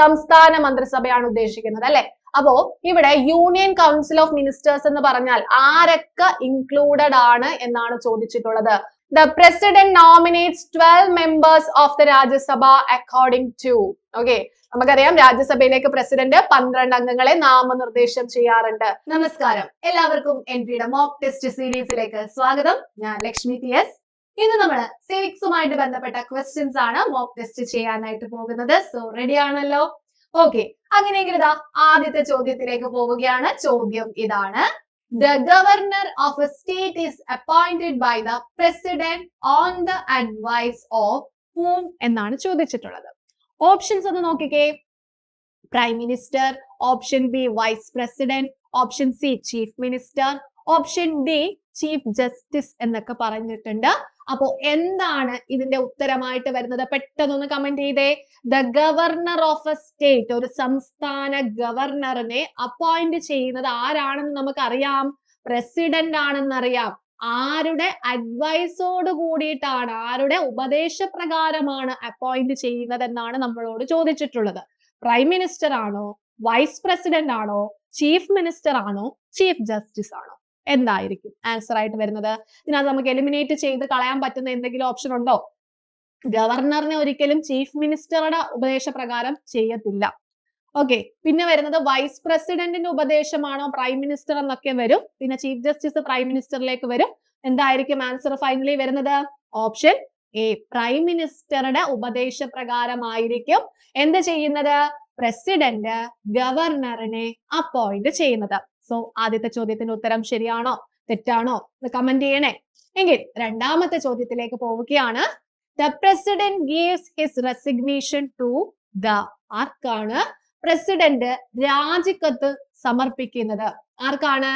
സംസ്ഥാന മന്ത്രിസഭയാണ് ഉദ്ദേശിക്കുന്നത് അല്ലെ? അപ്പോ ഇവിടെ യൂണിയൻ കൗൺസിൽ ഓഫ് മിനിസ്റ്റേഴ്സ് എന്ന് പറഞ്ഞാൽ ആരൊക്കെ ഇൻക്ലൂഡഡ് ആണ് എന്നാണ് ചോദിച്ചിട്ടുള്ളത്. The president nominates twelve members of the Rajya Sabha according to okay നമുക്കറിയാം രാജ്യസഭയിലേക്ക് പ്രസിഡന്റ് പന്ത്രണ്ട് അംഗങ്ങളെ നാമനിർദ്ദേശം ചെയ്യാറുണ്ട്. നമസ്കാരം. എല്ലാവർക്കും എൻ പിയുടെ മോക്ക് ടെസ്റ്റ് സീരീസിലേക്ക് സ്വാഗതം. ഞാൻ ലക്ഷ്മി ടി എസ് ഇന്ന് നമ്മൾ സിവിക്സുമായിട്ട് ബന്ധപ്പെട്ട ക്വസ്റ്റ്യൻസ് ആണ് മോക്ക് ടെസ്റ്റ് ചെയ്യാനായിട്ട് പോകുന്നത്. സോ റെഡി ആണല്ലോ? ഓക്കെ അങ്ങനെയെങ്കിൽ ഇതാ ആദ്യത്തെ ചോദ്യത്തിലേക്ക് പോവുകയാണ്. ചോദ്യം ഇതാണ്. The governor of a state is appointed by the president on the advice of whom എന്നാണ് ചോദിച്ചിട്ടുള്ളത്. ഓപ്ഷൻസ് ഒന്ന് നോക്കിക്കേ. Prime minister option B vice president option C chief minister option D chief justice എന്നൊക്കെ പറഞ്ഞിട്ടുണ്ട്. അപ്പോ എന്താണ് ഇതിന്റെ ഉത്തരമായിട്ട് വരുന്നത്? പെട്ടെന്നൊന്ന് കമന്റ് ചെയ്തേ. The governor of a state ഒരു സംസ്ഥാന ഗവർണറിനെ അപ്പോയിന്റ് ചെയ്യുന്നത് ആരാണെന്ന് നമുക്കറിയാം. പ്രസിഡന്റ് ആണെന്ന് അറിയാം ആരുടെ അഡ്വൈസോട് കൂടിയിട്ടാണ് ആരുടെ ഉപദേശപ്രകാരമാണ് അപ്പോയിന്റ് ചെയ്യുന്നത് എന്നാണ് നമ്മളോട് ചോദിച്ചിട്ടുള്ളത്. പ്രൈം മിനിസ്റ്റർ ആണോ? വൈസ് പ്രസിഡന്റ് ആണോ? ചീഫ് മിനിസ്റ്റർ ആണോ? ചീഫ് ജസ്റ്റിസ് ആണോ? എന്തായിരിക്കും? ആൻസർ ആയിട്ട് വരുന്നത്. ഇതിനകത്ത് നമുക്ക് എലിമിനേറ്റ് ചെയ്ത് കളയാൻ പറ്റുന്ന എന്തെങ്കിലും ഓപ്ഷൻ ഉണ്ടോ? ഗവർണറിനെ ഒരിക്കലും ചീഫ് മിനിസ്റ്ററുടെ ഉപദേശപ്രകാരം ചെയ്യത്തില്ല. ഓക്കെ പിന്നെ വരുന്നത് വൈസ് പ്രസിഡന്റിന്റെ ഉപദേശമാണോ പ്രൈം മിനിസ്റ്റർ എന്നൊക്കെ വരും. പിന്നെ ചീഫ് ജസ്റ്റിസ് പ്രൈം മിനിസ്റ്ററിലേക്ക് വരും. എന്തായിരിക്കും ആൻസർ ഫൈനലി വരുന്നത്? ഓപ്ഷൻ എ പ്രൈം മിനിസ്റ്ററുടെ ഉപദേശപ്രകാരമായിരിക്കും. എന്ത് ചെയ്യുന്നത്? പ്രസിഡന്റ് ഗവർണറിനെ അപ്പോയിന്റ് ചെയ്യുന്നത്. സോ ആദ്യത്തെ ചോദ്യത്തിന്റെ ഉത്തരം ശരിയാണോ? തെറ്റാണോ? കമന്റ് ചെയ്യണേ. എങ്കിൽ രണ്ടാമത്തെ ചോദ്യത്തിലേക്ക് പോവുകയാണ്. The president gives his resignation to the ആർക്കാണ്? പ്രസിഡന്റ് രാജിക്കത്ത് സമർപ്പിക്കുന്നത്. ആർക്കാണ്?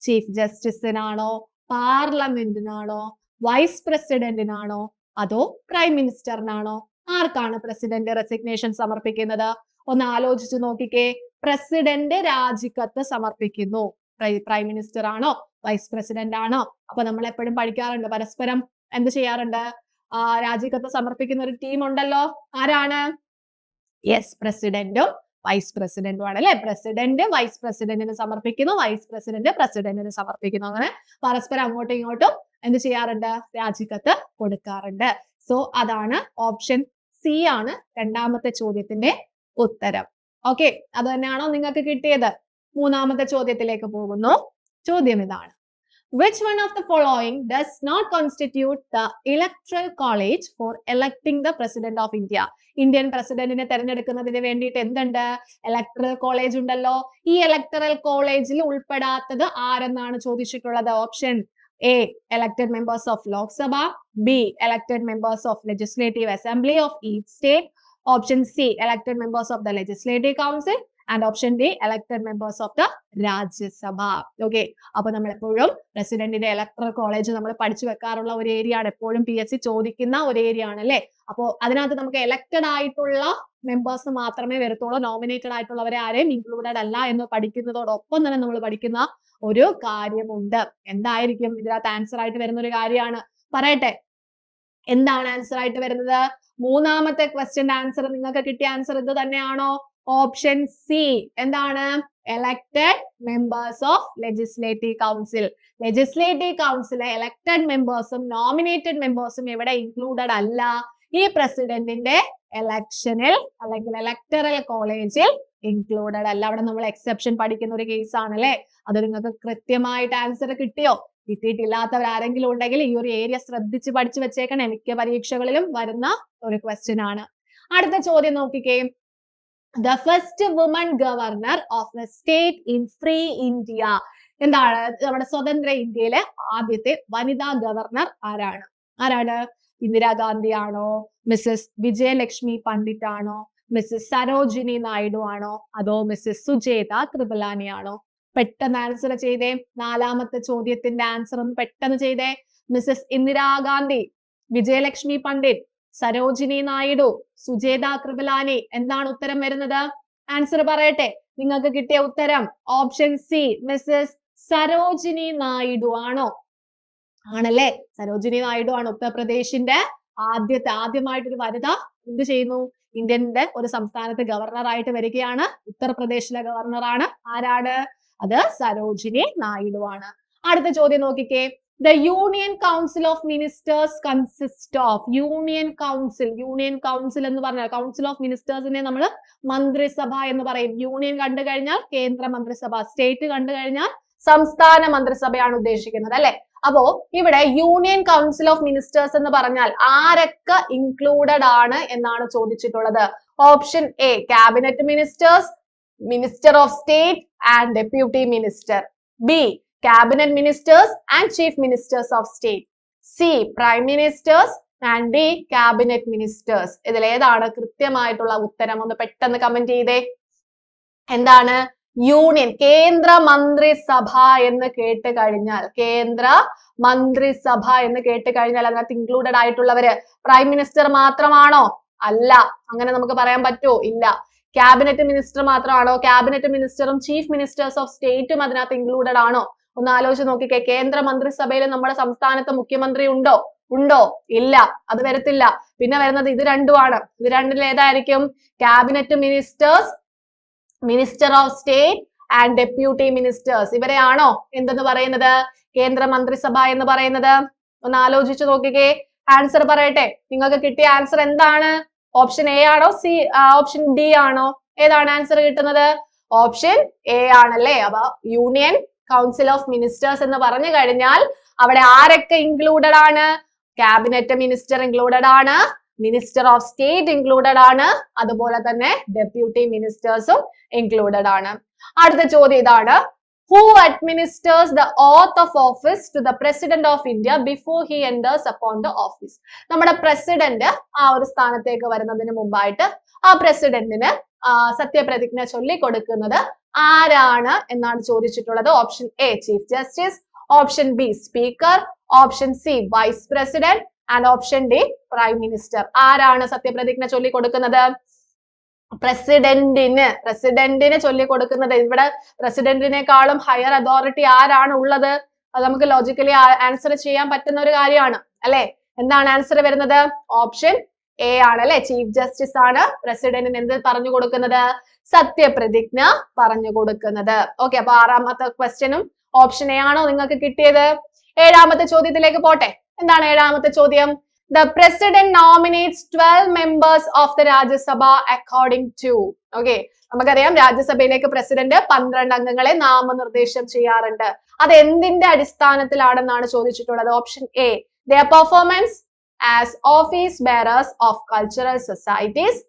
ചീഫ് ജസ്റ്റിസിനാണോ? പാർലമെന്റിനാണോ? വൈസ് പ്രസിഡന്റിനാണോ? അതോ പ്രൈം മിനിസ്റ്ററിനാണോ? ആർക്കാണ് പ്രസിഡന്റ് റെസിഗ്നേഷൻ സമർപ്പിക്കുന്നത്? ഒന്ന് ആലോചിച്ചു നോക്കിക്കേ. പ്രസിഡന്റ് രാജിക്കത്ത് സമർപ്പിക്കുന്നു. പ്രൈം മിനിസ്റ്റർ ആണോ വൈസ് പ്രസിഡന്റ് ആണോ അപ്പൊ നമ്മൾ എപ്പോഴും പഠിക്കാറുണ്ട്. പരസ്പരം എന്ത് ചെയ്യാറുണ്ട്? രാജിക്കത്ത് സമർപ്പിക്കുന്ന ഒരു ടീം ഉണ്ടല്ലോ. ആരാണ്? യെസ് പ്രസിഡന്റും വൈസ് പ്രസിഡന്റും ആണ് അല്ലെ? പ്രസിഡന്റ് വൈസ് പ്രസിഡന്റിന് സമർപ്പിക്കുന്നു. വൈസ് പ്രസിഡന്റ് പ്രസിഡന്റിന് സമർപ്പിക്കുന്നു. അങ്ങനെ പരസ്പരം അങ്ങോട്ടും ഇങ്ങോട്ടും എന്ത് ചെയ്യാറുണ്ട്? രാജിക്കത്ത് കൊടുക്കാറുണ്ട്. സോ അതാണ് ഓപ്ഷൻ സി ആണ് രണ്ടാമത്തെ ചോദ്യത്തിന്റെ ഉത്തരം. ഓക്കെ അത് തന്നെയാണോ നിങ്ങൾക്ക് കിട്ടിയത്? മൂന്നാമത്തെ ചോദ്യത്തിലേക്ക് പോകുന്നു. ചോദ്യം ഇതാണ്. Which one of the following does not constitute the electoral college for electing the president of India Indian പ്രസിഡന്റിനെ തെരഞ്ഞെടുക്കുന്നതിന് വേണ്ടിയിട്ട് എന്തുണ്ട്? ഇലക്ട്രൽ കോളേജ് ഉണ്ടല്ലോ. ഈ ഇലക്ട്രൽ കോളേജിൽ ഉൾപ്പെടാത്തത് ആരെന്നാണ് ചോദിച്ചിട്ടുള്ളത്? Option A elected members of Lok Sabha, B elected members of Legislative Assembly of each state, option C elected members of the legislative council and option D elected members of the Rajya Sabha okay അപ്പൊ നമ്മൾ എപ്പോഴും പ്രസിഡന്റിന്റെ electoral college നമ്മൾ പഠിച്ചു വെക്കാറുള്ള ഒരു area ആണ്. എപ്പോഴും P S C ചോദിക്കുന്ന ഒരു ഏരിയ ആണ് അല്ലെ? അപ്പോ അതിനകത്ത് നമുക്ക് എലക്റ്റഡ് ആയിട്ടുള്ള മെമ്പേഴ്സ് മാത്രമേ വരത്തുള്ളൂ. നോമിനേറ്റഡ് ആയിട്ടുള്ളവരെ ആരെയും ഇൻക്ലൂഡഡ് അല്ല എന്ന് പഠിക്കുന്നതോടൊപ്പം തന്നെ നമ്മൾ പഠിക്കുന്ന ഒരു കാര്യമുണ്ട്. എന്തായിരിക്കും ഇതിനകത്ത് ആൻസർ ആയിട്ട് വരുന്ന ഒരു കാര്യമാണ്? പറയട്ടെ. എന്താണ് ആൻസർ ആയിട്ട് വരുന്നത്? മൂന്നാമത്തെ ക്വസ്റ്റ്യന്റെ ആൻസർ നിങ്ങൾക്ക് കിട്ടിയ ആൻസർ ഇത് തന്നെയാണോ? ഓപ്ഷൻ സി എന്താണ്? Elected members of legislative council legislative കൗൺസിലെ elected മെമ്പേഴ്സും നോമിനേറ്റഡ് മെമ്പേഴ്സും ഇവിടെ ഇൻക്ലൂഡഡ് അല്ല. ഈ പ്രസിഡന്റിന്റെ എലക്ഷനിൽ അല്ലെങ്കിൽ എലക്ടറൽ കോളേജിൽ ഇൻക്ലൂഡഡ് അല്ല. അവിടെ നമ്മൾ എക്സെപ്ഷൻ പഠിക്കുന്ന ഒരു കേസ് ആണ് അല്ലെ അത് നിങ്ങൾക്ക് കൃത്യമായിട്ട് ആൻസർ കിട്ടിയോ? കിട്ടിയിട്ടില്ലാത്തവർ ആരെങ്കിലും ഉണ്ടെങ്കിൽ ഈ ഒരു ഏരിയ ശ്രദ്ധിച്ച് പഠിച്ചു വെച്ചേക്കണേ. മിക്ക പരീക്ഷകളിലും വരുന്ന ഒരു ക്വസ്റ്റ്യൻ ആണ്. അടുത്ത ചോദ്യം നോക്കിക്കേ. The first woman governor of the state in free India എന്താണ്? നമ്മുടെ സ്വതന്ത്ര ഇന്ത്യയിലെ ആദ്യത്തെ വനിതാ ഗവർണർ ആരാണ്? ആരാണ്? ഇന്ദിരാഗാന്ധി ആണോ? മിസ്സസ് വിജയലക്ഷ്മി പണ്ഡിറ്റ് ആണോ? മിസ്സസ് സരോജിനി നായിഡു ആണോ? അതോ മിസ്സസ് സുജേത കൃപലാനി ആണോ? പെട്ടെന്ന് ആൻസർ ചെയ്തേ. നാലാമത്തെ ചോദ്യത്തിന്റെ ആൻസർ ഒന്ന് പെട്ടെന്ന് ചെയ്തേ. മിസ്സസ് ഇന്ദിരാഗാന്ധി വിജയലക്ഷ്മി പണ്ഡിറ്റ് സരോജിനി നായിഡു സുജേത കൃപലാനി എന്താണ് ഉത്തരം വരുന്നത്. ആൻസർ പറയട്ടെ. നിങ്ങൾക്ക് കിട്ടിയ ഉത്തരം option C Mrs Sarojini Naidu ആണോ? ആണല്ലേ? സരോജിനി നായിഡു ആണ് ഉത്തർപ്രദേശിന്റെ ആദ്യത്തെ ആദ്യമായിട്ടൊരു വനിത എന്ത് ചെയ്യുന്നു? ഇന്ത്യന്റെ ഒരു സംസ്ഥാനത്ത് ഗവർണർ ആയിട്ട് വരികയാണ്. ഉത്തർപ്രദേശിലെ ഗവർണറാണ് ആരാണ്? അത് സരോജിനി നായിഡു ആണ് അടുത്ത ചോദ്യം നോക്കിക്കേ. The union council of ministers consist of union council union council എന്ന് പറഞ്ഞാൽ കൗൺസിൽ ഓഫ് മിനിസ്റ്റേഴ്സിനെ നമ്മൾ മന്ത്രിസഭ എന്ന് പറയും. യൂണിയൻ കണ്ടു കഴിഞ്ഞാൽ കേന്ദ്ര മന്ത്രിസഭ സ്റ്റേറ്റ് കണ്ടു കഴിഞ്ഞാൽ സംസ്ഥാന മന്ത്രിസഭയാണ് ഉദ്ദേശിക്കുന്നത് അല്ലെ? അപ്പോ ഇവിടെ യൂണിയൻ കൗൺസിൽ ഓഫ് മിനിസ്റ്റേഴ്സ് എന്ന് പറഞ്ഞാൽ ആരൊക്കെ ഇൻക്ലൂഡഡ് ആണ് എന്നാണ് ചോദിച്ചിട്ടുള്ളത്. Option A cabinet ministers minister of state and deputy minister B cabinet ministers and chief ministers of state C prime ministers and D cabinet ministers ഇതിൽ ഏതാണ് കൃത്യമായിട്ടുള്ള ഉത്തരം? ഒന്ന് പെട്ടെന്ന് കമന്റ് ചെയ്തേ. എന്താണ്? യൂണിയൻ കേന്ദ്ര മന്ത്രിസഭ എന്ന് കേട്ട് കഴിഞ്ഞാൽ കേന്ദ്ര മന്ത്രിസഭ എന്ന് കേട്ട് കഴിഞ്ഞാൽ അതിനകത്ത് ഇൻക്ലൂഡഡ് ആയിട്ടുള്ളവര് പ്രൈം മിനിസ്റ്റർ മാത്രമാണോ? അല്ല. അങ്ങനെ നമുക്ക് പറയാൻ പറ്റുമോ ഇല്ല. ക്യാബിനറ്റ് മിനിസ്റ്റർ മാത്രമാണോ? ക്യാബിനറ്റ് മിനിസ്റ്ററും ചീഫ് മിനിസ്റ്റേഴ്സ് ഓഫ് സ്റ്റേറ്റും അതിനകത്ത് ഇൻക്ലൂഡഡ് ആണോ? ഒന്ന് ആലോചിച്ച് നോക്കിക്കേ. കേന്ദ്ര മന്ത്രിസഭയിൽ നമ്മുടെ സംസ്ഥാനത്ത് മുഖ്യമന്ത്രി ഉണ്ടോ? ഉണ്ടോ? ഇല്ല. അത് വരത്തില്ല. പിന്നെ വരുന്നത് ഇത് രണ്ടുമാണ്. ഇത് രണ്ടിൽ ഏതായിരിക്കും? Cabinet ministers minister of state and deputy ministers ഇവരെയാണോ എന്തെന്ന് പറയുന്നത്? കേന്ദ്ര മന്ത്രിസഭ എന്ന് പറയുന്നത്. ഒന്ന് ആലോചിച്ച് നോക്കിക്കേ. ആൻസർ പറയട്ടെ. നിങ്ങൾക്ക് കിട്ടിയ ആൻസർ എന്താണ്? ഓപ്ഷൻ എ ആണോ? സി ഓപ്ഷൻ ഡി ആണോ? ഏതാണ് ആൻസർ കിട്ടുന്നത്? ഓപ്ഷൻ എ ആണല്ലേ? അപ്പൊ യൂണിയൻ കൗൺസിൽ ഓഫ് മിനിസ്റ്റേഴ്സ് എന്ന് പറഞ്ഞു കഴിഞ്ഞാൽ അവിടെ ആരൊക്കെ ഇൻക്ലൂഡഡ് ആണ്? ക്യാബിനറ്റ് മിനിസ്റ്റർ ഇൻക്ലൂഡഡ് ആണ്. മിനിസ്റ്റർ ഓഫ് സ്റ്റേറ്റ് ഇൻക്ലൂഡഡ് ആണ്. അതുപോലെ തന്നെ ഡെപ്യൂട്ടി മിനിസ്റ്റേഴ്സും ഇൻക്ലൂഡഡ് ആണ്. അടുത്ത ചോദ്യം ഇതാണ്. Who administers the oath of office to the president of India before he enters upon the office നമ്മുടെ പ്രസിഡന്റ് ആ ഒരു സ്ഥാനത്തേക്ക് വരുന്നതിന് മുമ്പായിട്ട് ആ പ്രസിഡന്റിന് സത്യപ്രതിജ്ഞ ചൊല്ലി കൊടുക്കുന്നത് ആരാണ് എന്നാണ് ചോദിച്ചിട്ടുള്ളത്. Option A chief justice option B speaker option C vice president and option D prime minister ആരാണ് സത്യപ്രതിജ്ഞ ചൊല്ലി കൊടുക്കുന്നത്? പ്രസിഡന്റിന് പ്രസിഡന്റിനെ ചൊല്ലിക്കൊടുക്കുന്നത് ഇവിടെ പ്രസിഡന്റിനേക്കാളും ഹയർ അതോറിറ്റി ആരാണ് ഉള്ളത്? അത് നമുക്ക് ലോജിക്കലി ആൻസർ ചെയ്യാൻ പറ്റുന്ന ഒരു കാര്യമാണ് അല്ലെ? എന്താണ് ആൻസർ വരുന്നത്? ഓപ്ഷൻ എ ആണ് അല്ലെ? ചീഫ് ജസ്റ്റിസ് ആണ് പ്രസിഡന്റിന് എന്ത് പറഞ്ഞു കൊടുക്കുന്നത്? സത്യപ്രതിജ്ഞ പറഞ്ഞു കൊടുക്കുന്നത്. ഓക്കെ അപ്പൊ ആറാമത്തെ ക്വസ്റ്റ്യനും ഓപ്ഷൻ എ ആണോ നിങ്ങൾക്ക് കിട്ടിയത്? ഏഴാമത്തെ ചോദ്യത്തിലേക്ക് പോട്ടെ. എന്താണ് ഏഴാമത്തെ ചോദ്യം? The president nominates twelve members of the Rajya Sabha according to okay നമുക്കറിയാം രാജ്യസഭയിലേക്ക് പ്രസിഡന്റ് പന്ത്രണ്ട് അംഗങ്ങളെ നാമനിർദ്ദേശം ചെയ്യാറുണ്ട്. അത് എന്തിന്റെ അടിസ്ഥാനത്തിലാണെന്നാണ് ചോദിച്ചിട്ടുള്ളത്? Option A the performance as office bearers of cultural societies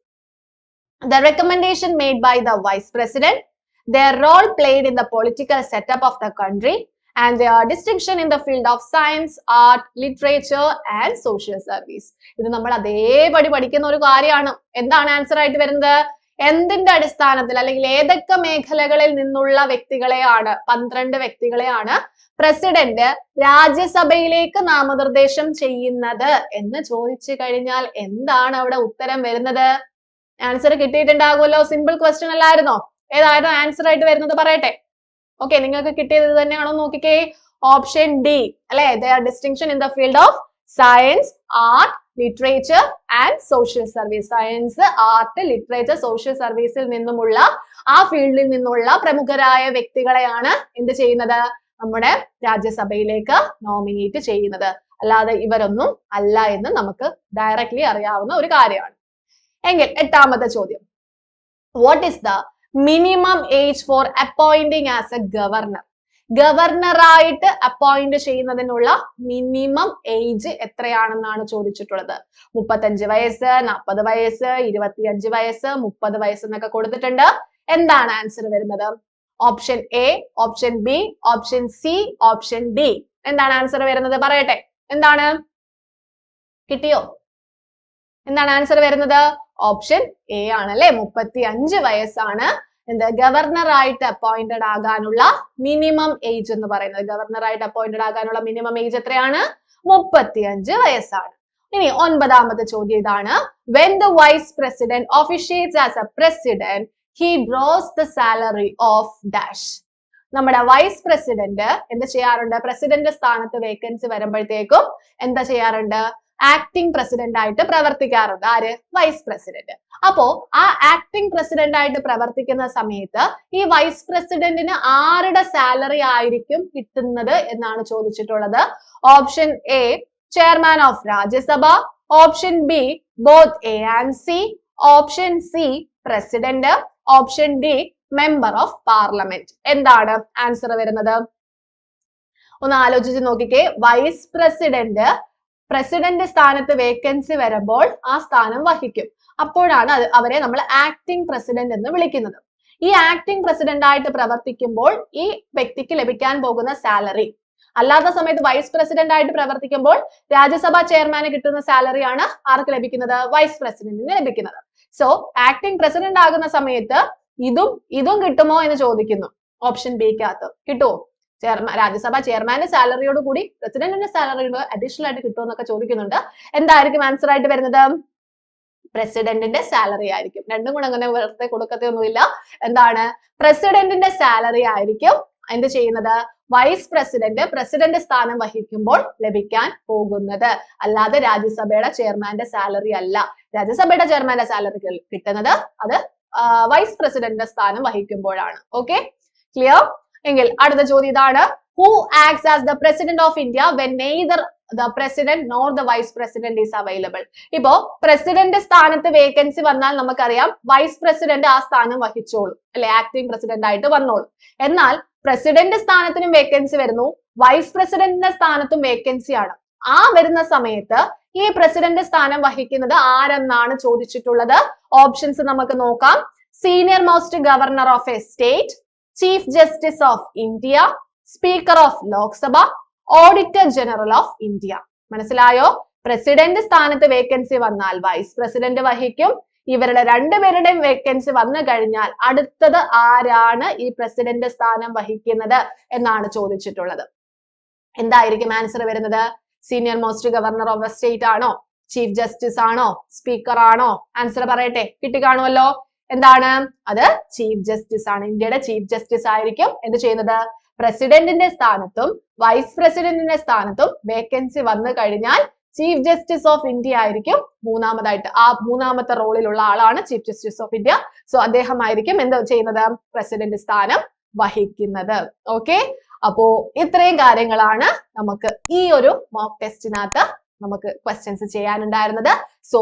the recommendation made by the vice president the role played in the political setup of the country. And their distinction in the field of science, art, literature and social service. ഇത് നമ്മൾ അതേപടി പഠിക്കുന്ന ഒരു കാര്യമാണ്. എന്താണ് answer ആയിട്ട് വരുന്നത്? എന്തിന്റെ അടിസ്ഥാനത്തിൽ അല്ലെങ്കിൽ ഏതൊക്കെ മേഖലകളിൽ നിന്നുള്ള വ്യക്തികളെയാണ് പന്ത്രണ്ട് വ്യക്തികളെയാണ് പ്രസിഡന്റ് രാജ്യസഭയിലേക്ക് നാമനിർദ്ദേശം ചെയ്യുന്നത് എന്ന് ചോദിച്ചു കഴിഞ്ഞാൽ എന്താണ് അവിടെ ഉത്തരം വരുന്നത്? ആൻസർ കിട്ടിയിട്ടുണ്ടാകുമല്ലോ. സിമ്പിൾ ക്വസ്റ്റ്യൻ അല്ലായിരുന്നോ? ഏതായിരുന്നു ആൻസർ ആയിട്ട് വരുന്നത്? പറയട്ടെ. ഓക്കെ നിങ്ങൾക്ക് കിട്ടിയത് തന്നെയാണോ നോക്കിക്കേ. ഓപ്ഷൻ ഡി അല്ലെ? Their distinction in the field of science art literature and social service science art literature social സർവീസിൽ നിന്നുമുള്ള ആ ഫീൽഡിൽ നിന്നുള്ള പ്രമുഖരായ വ്യക്തികളെയാണ് എന്ത് ചെയ്യുന്നത്? നമ്മുടെ രാജ്യസഭയിലേക്ക് നോമിനേറ്റ് ചെയ്യുന്നത്. അല്ലാതെ ഇവരൊന്നും അല്ല എന്ന് നമുക്ക് ഡയറക്ട്ലി അറിയാവുന്ന ഒരു കാര്യമാണ്. എങ്കിൽ എട്ടാമത്തെ ചോദ്യം. What is the minimum age for appointing as a governor ഗവർണറായിട്ട് appoint ചെയ്യുന്നതിനുള്ള മിനിമം ഏജ് എത്രയാണെന്നാണ് ചോദിച്ചിട്ടുള്ളത്? മുപ്പത്തഞ്ച് വയസ്സ് നാൽപ്പത് വയസ്സ് ഇരുപത്തിയഞ്ച് വയസ്സ് മുപ്പത് വയസ്സ് എന്നൊക്കെ കൊടുത്തിട്ടുണ്ട്. എന്താണ് ആൻസർ വരുന്നത്? Option A option B option C option D എന്താണ് ആൻസർ വരുന്നത്? പറയട്ടെ. എന്താണ്? കിട്ടിയോ? എന്താണ് ആൻസർ വരുന്നത്? ഓപ്ഷൻ എ ആണ് അല്ലെ മുപ്പത്തി അഞ്ച് വയസ്സാണ്. എന്ത്? ഗവർണർ ആയിട്ട് അപ്പോയിന്റഡ് ആകാനുള്ള മിനിമം ഏജ് എന്ന് പറയുന്നത്. ഗവർണർ ആയിട്ട് അപ്പോയിന്റഡ് ആകാനുള്ള മിനിമം ഏജ് എത്രയാണ്? മുപ്പത്തി അഞ്ച് വയസ്സാണ്. ഇനി ഒൻപതാമത്തെ ചോദ്യം ഇതാണ്. When the vice president officiates as a president he draws the salary of dash നമ്മുടെ വൈസ് പ്രസിഡന്റ് എന്ത് ചെയ്യാറുണ്ട്? പ്രസിഡന്റ് സ്ഥാനത്ത് വേക്കൻസി വരുമ്പോഴത്തേക്കും എന്താ ചെയ്യാറുണ്ട്? ആക്ടിംഗ് പ്രസിഡന്റ് ആയിട്ട് പ്രവർത്തിക്കാറുണ്ട്. ആര്? വൈസ് പ്രസിഡന്റ് അപ്പോ ആ ആക്ടിംഗ് പ്രസിഡന്റ് ആയിട്ട് പ്രവർത്തിക്കുന്ന സമയത്ത് ഈ വൈസ് പ്രസിഡന്റിന് ആരുടെ സാലറി ആയിരിക്കും കിട്ടുന്നത് എന്നാണ് ചോദിച്ചിട്ടുള്ളത്. Option A chairman of Rajya Sabha option B both A and C option C president option D member of parliament എന്താണ് ആൻസർ വരുന്നത്? ഒന്ന് ആലോചിച്ച് നോക്കിക്കേ. വൈസ് പ്രസിഡന്റ് പ്രസിഡന്റ് സ്ഥാനത്ത് വേക്കൻസി വരുമ്പോൾ ആ സ്ഥാനം വഹിക്കും. അപ്പോഴാണ് അത് അവരെ നമ്മൾ ആക്ടിംഗ് പ്രസിഡന്റ് എന്ന് വിളിക്കുന്നത്. ഈ ആക്ടിംഗ് പ്രസിഡന്റ് ആയിട്ട് പ്രവർത്തിക്കുമ്പോൾ ഈ വ്യക്തിക്ക് ലഭിക്കാൻ പോകുന്ന സാലറി അല്ലാത്ത സമയത്ത് വൈസ് പ്രസിഡന്റ് ആയിട്ട് പ്രവർത്തിക്കുമ്പോൾ രാജ്യസഭാ ചെയർമാന് കിട്ടുന്ന സാലറിയാണ് ആർക്ക് ലഭിക്കുന്നത്? വൈസ് പ്രസിഡന്റിന് ലഭിക്കുന്നത്. സോ ആക്ടിംഗ് പ്രസിഡന്റ് ആകുന്ന സമയത്ത് ഇതും ഇതും കിട്ടുമോ എന്ന് ചോദിക്കുന്നു. ഓപ്ഷൻ ബിക്കകത്ത് കിട്ടുമോ ചെയർമാൻ രാജ്യസഭ ചെയർമാന്റെ സാലറിയോട് കൂടി പ്രസിഡന്റിന്റെ സാലറിയോട് അഡീഷണൽ ആയിട്ട് കിട്ടുമോ എന്നൊക്കെ ചോദിക്കുന്നുണ്ട്. എന്തായിരിക്കും ആൻസർ ആയിട്ട് വരുന്നത്? പ്രസിഡന്റിന്റെ സാലറി ആയിരിക്കും. രണ്ടും കൂടെ അങ്ങനെ വെറുതെ കൊടുക്കത്തൊന്നുമില്ല എന്താണ്? പ്രസിഡന്റിന്റെ സാലറി ആയിരിക്കും. എന്ത് ചെയ്യുന്നത്? വൈസ് പ്രസിഡന്റ് പ്രസിഡന്റ് സ്ഥാനം വഹിക്കുമ്പോൾ ലഭിക്കാൻ പോകുന്നത്. അല്ലാതെ രാജ്യസഭയുടെ ചെയർമാന്റെ സാലറി അല്ല. രാജ്യസഭയുടെ ചെയർമാന്റെ സാലറി കിട്ടുന്നത് അത് വൈസ് പ്രസിഡന്റിന്റെ സ്ഥാനം വഹിക്കുമ്പോഴാണ്. ഓക്കെ ക്ലിയർ എങ്കിൽ അടുത്ത ചോദ്യം ഇതാണ്. Who acts as the president of India when neither the president nor the vice president is available ഇപ്പോ പ്രസിഡന്റ് സ്ഥാനത്ത് വേക്കൻസി വന്നാൽ നമുക്കറിയാം വൈസ് പ്രസിഡന്റ് ആ സ്ഥാനം വഹിച്ചോളും. അല്ലെ ആക്ടിംഗ് പ്രസിഡന്റ് ആയിട്ട് വന്നോളും. എന്നാൽ പ്രസിഡന്റ് സ്ഥാനത്തിനും വേക്കൻസി വരുന്നു വൈസ് പ്രസിഡന്റിന്റെ സ്ഥാനത്തും വേക്കൻസി ആണ്. ആ വരുന്ന സമയത്ത് ഈ പ്രസിഡന്റ് സ്ഥാനം വഹിക്കുന്നത് ആരെന്നാണ് ചോദിച്ചിട്ടുള്ളത്? ഓപ്ഷൻസ് നമുക്ക് നോക്കാം. Senior most governor of a state chief justice of India speaker of Lok Sabha auditor general of India. മനസ്സിലായോ? പ്രസിഡന്റ് സ്ഥാനത്ത് വേക്കൻസി വന്നാൽ വൈസ് പ്രസിഡന്റ് വഹിക്കും. ഇവരുടെ രണ്ടുപേരുടെയും വേക്കൻസി വന്നു കഴിഞ്ഞാൽ അടുത്തത് ആരാണ് ഈ പ്രസിഡന്റ് സ്ഥാനം വഹിക്കുന്നത് എന്നാണ് ചോദിച്ചിട്ടുള്ളത്. എന്തായിരിക്കും ആൻസർ വരുന്നത്? Senior most governor of state ആണോ? ചീഫ് ജസ്റ്റിസ് ആണോ? സ്പീക്കർ ആണോ? ആൻസർ പറയട്ടെ. കിട്ടി കാണുമല്ലോ. എന്താണ്? അത് ചീഫ് ജസ്റ്റിസ് ആണ്. ഇന്ത്യയുടെ ചീഫ് ജസ്റ്റിസ് ആയിരിക്കും എന്ത് ചെയ്യുന്നത്? പ്രസിഡന്റിന്റെ സ്ഥാനത്തും വൈസ് പ്രസിഡന്റിന്റെ സ്ഥാനത്തും വേക്കൻസി വന്നു കഴിഞ്ഞാൽ ചീഫ് ജസ്റ്റിസ് ഓഫ് ഇന്ത്യ ആയിരിക്കും മൂന്നാമതായിട്ട്. ആ മൂന്നാമത്തെ റോളിലുള്ള ആളാണ് chief justice of India. So അദ്ദേഹം ആയിരിക്കും എന്ത് ചെയ്യുന്നത്? പ്രസിഡന്റ് സ്ഥാനം വഹിക്കുന്നത്. ഓക്കെ? അപ്പോ ഇത്രയും കാര്യങ്ങളാണ് നമുക്ക് ഈ ഒരു മോക്ക് ടെസ്റ്റിനകത്ത് നമുക്ക് ക്വസ്റ്റ്യൻസ് ചെയ്യാനുണ്ടായിരുന്നത്. സോ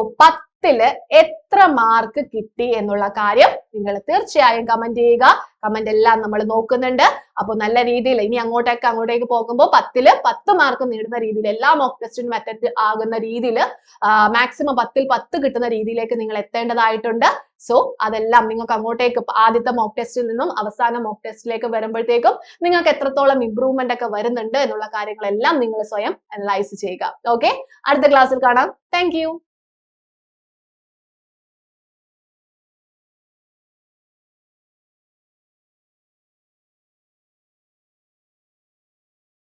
പത്തിൽ എത്ര മാർക്ക് കിട്ടി എന്നുള്ള കാര്യം നിങ്ങൾ തീർച്ചയായും കമന്റ് ചെയ്യുക. കമന്റ് എല്ലാം നമ്മൾ നോക്കുന്നുണ്ട്. അപ്പോൾ നല്ല രീതിയിൽ ഇനി അങ്ങോട്ടേക്ക് അങ്ങോട്ടേക്ക് പോകുമ്പോൾ പത്തിൽ പത്ത് മാർക്ക് നേടുന്ന രീതിയിൽ എല്ലാ മോക്ക് ടെസ്റ്റിനും അറ്റൻഡ് ആകുന്ന രീതിയിൽ മാക്സിമം പത്തിൽ പത്ത് കിട്ടുന്ന രീതിയിലേക്ക് നിങ്ങൾ എത്തേണ്ടതായിട്ടുണ്ട്. സോ അതെല്ലാം നിങ്ങൾക്ക് അങ്ങോട്ടേക്ക് ആദ്യത്തെ മോക്ക് ടെസ്റ്റിൽ നിന്നും അവസാന മോക്ക് ടെസ്റ്റിലേക്ക് വരുമ്പോഴത്തേക്കും നിങ്ങൾക്ക് എത്രത്തോളം ഇംപ്രൂവ്മെന്റ് ഒക്കെ വരുന്നുണ്ട് എന്നുള്ള കാര്യങ്ങളെല്ലാം നിങ്ങൾ സ്വയം അനലൈസ് ചെയ്യുക. ഓക്കെ അടുത്ത ക്ലാസ്സിൽ കാണാം. താങ്ക്